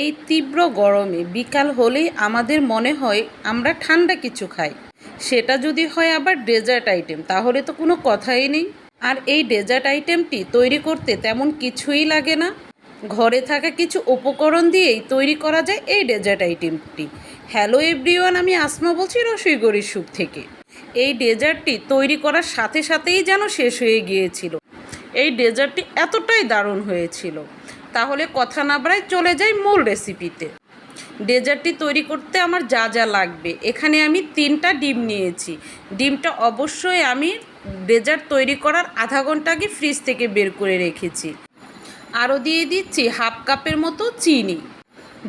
এই তীব্র গরমে বিকাল হলেই আমাদের মনে হয় আমরা ঠান্ডা কিছু খাই। সেটা যদি হয় আবার ডেজার্ট আইটেম, তাহলে তো কোনো কথাই নেই। আর এই ডেজার্ট আইটেমটি তৈরি করতে তেমন কিছুই লাগে না। ঘরে থাকা কিছু উপকরণ দিয়েই তৈরি করা যায় এই ডেজার্ট আইটেমটি। হ্যালো এভরিওয়ান, আমি আসমা বলছি রসইগড়ির সুপ থেকে। এই ডেজার্টটি তৈরি করার সাথে সাথেই যেন শেষ হয়ে গিয়েছিল। এই ডেজার্টটি এতটাই দারুণ হয়েছিল। তাহলে কথা না বাড়ায় চলে যাই মূল রেসিপিতে ডেজার্টটি তৈরি করতে আমার যা যা লাগবে। এখানে আমি তিনটা ডিম নিয়েছি। ডিমটা অবশ্যই আমি ডেজার্ট তৈরি করার আধা ঘণ্টা আগে ফ্রিজ থেকে বের করে রেখেছি। আরও দিয়ে দিচ্ছি হাফ কাপের মতো চিনি।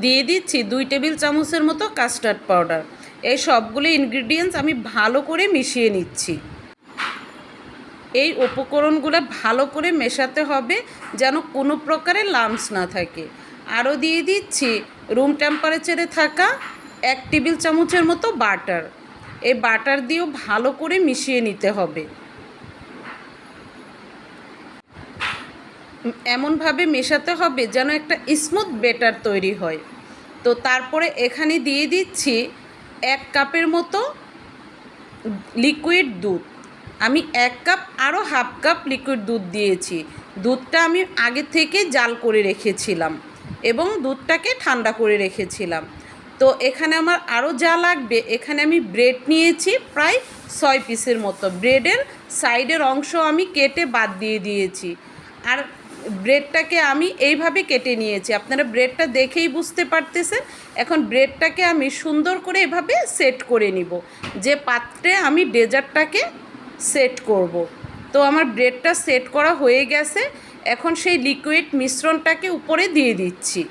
দিয়ে দিচ্ছি দুই টেবিল চামচের মতো কাস্টার্ড পাউডার এই সবগুলো ইনগ্রিডিয়েন্টস আমি ভালো করে মিশিয়ে নিচ্ছি। এই উপকরণগুলো ভালো করে মেশাতে হবে যেন কোনো প্রকারের লামস না থাকে। আরও দিয়ে দিচ্ছি রুম টেম্পারেচারে থাকা এক টেবিল চামচের মতো বাটার এই বাটার দিয়েও ভালো করে মিশিয়ে নিতে হবে। এমনভাবে মেশাতে হবে যেন একটা স্মুথ বেটার তৈরি হয়। তো তারপরে এখানে দিয়ে দিচ্ছি এক কাপের মতো লিকুইড দুধ। আমি এক কাপ আরও হাফ কাপ লিকুইড দুধ দিয়েছি। দুধটা আমি আগে থেকে জাল করে রেখেছিলাম এবং দুধটাকে ঠান্ডা করে রেখেছিলাম। তো এখানে আমার আরও যা লাগবে, এখানে আমি ব্রেড নিয়েছি প্রায় ছয় পিসের মতো। ব্রেডের সাইডের অংশ আমি কেটে বাদ দিয়ে দিয়েছি। আর ব্রেডটাকে আমি এইভাবে কেটে নিয়েছি। আপনারা ব্রেডটা দেখেই বুঝতে পারতেছেন। এখন ব্রেডটাকে আমি সুন্দর করে এভাবে সেট করে নিব। যে পাত্রে আমি ডেজার্টটাকে সেট করব। তো আমার ব্রেডটা সেট করা হয়ে গেছে। এখন সেই লিকুইড মিশ্রণটাকে উপরে দিয়ে দিচ্ছি।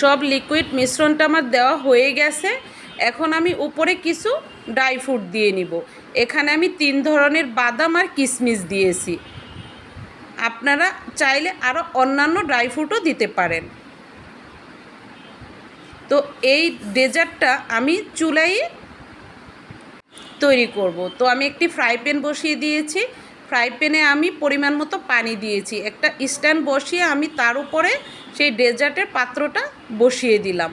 সব লিকুইড মিশ্রণটা আমার দেওয়া হয়ে গেছে। এখন আমি উপরে কিছু ড্রাই ফ্রুট দিয়ে নিব। এখানে আমি তিন ধরনের বাদাম আর কিশমিশ দিয়েছি। আপনারা চাইলে আরও অন্যান্য ড্রাই ফ্রুটও দিতে পারেন। তো এই ডেজার্টটা আমি চুলাই তৈরি করব। তো আমি একটি ফ্রাই প্যান বসিয়ে দিয়েছি। ফ্রাই প্যানে আমি পরিমাণ মতো পানি দিয়েছি। একটা স্ট্যান্ড বসিয়ে আমি তার উপরে সেই ডেজার্টের পাত্রটা বসিয়ে দিলাম।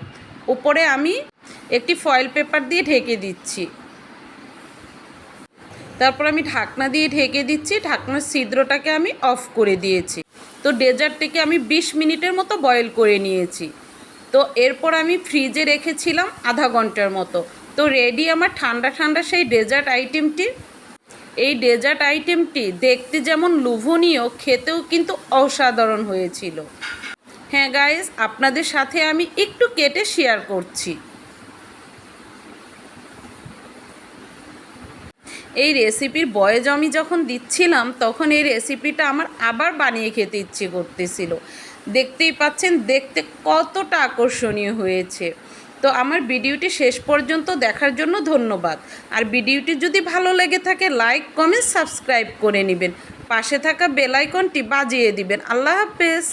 উপরে আমি একটি ফয়েল পেপার দিয়ে ঢেকে দিচ্ছি। তারপর আমি ঢাকনা দিয়ে ঢেকে দিচ্ছি। ঢাকনার ছিদ্রটাকে আমি অফ করে দিয়েছি। তো ডেজার্টটিকে আমি ২০ মিনিটের মতো বয়েল করে নিয়েছি। তো এরপর আমি ফ্রিজে রেখেছিলাম আধা ঘণ্টার মতো। তো রেডি আমার ঠান্ডা ঠান্ডা সেই ডেজার্ট আইটেমটি এই ডেজার্ট আইটেমটি দেখতে যেমন লোভনীয়, খেতেও কিন্তু অসাধারণ হয়েছিল। হ্যাঁ গাইজ আপনাদের সাথে আমি একটু কেটে শেয়ার করছি। এই রেসিপির বয়েজ আমি যখন দিচ্ছিলাম, তখন এই রেসিপিটা আমার আবার বানিয়ে খেতে ইচ্ছে করতেছিল। দেখতেই পাচ্ছেন, দেখতে কতটা আকর্ষণীয় হয়েছে। তো আমার ভিডিওটি শেষ পর্যন্ত দেখার জন্য ধন্যবাদ। আর ভিডিওটি যদি ভালো লেগে থাকে, লাইক, কমেন্ট, সাবস্ক্রাইব করে নেবেন। পাশে থাকা বেলাইকনটি বাজিয়ে দিবেন। আল্লাহ হাফেজ।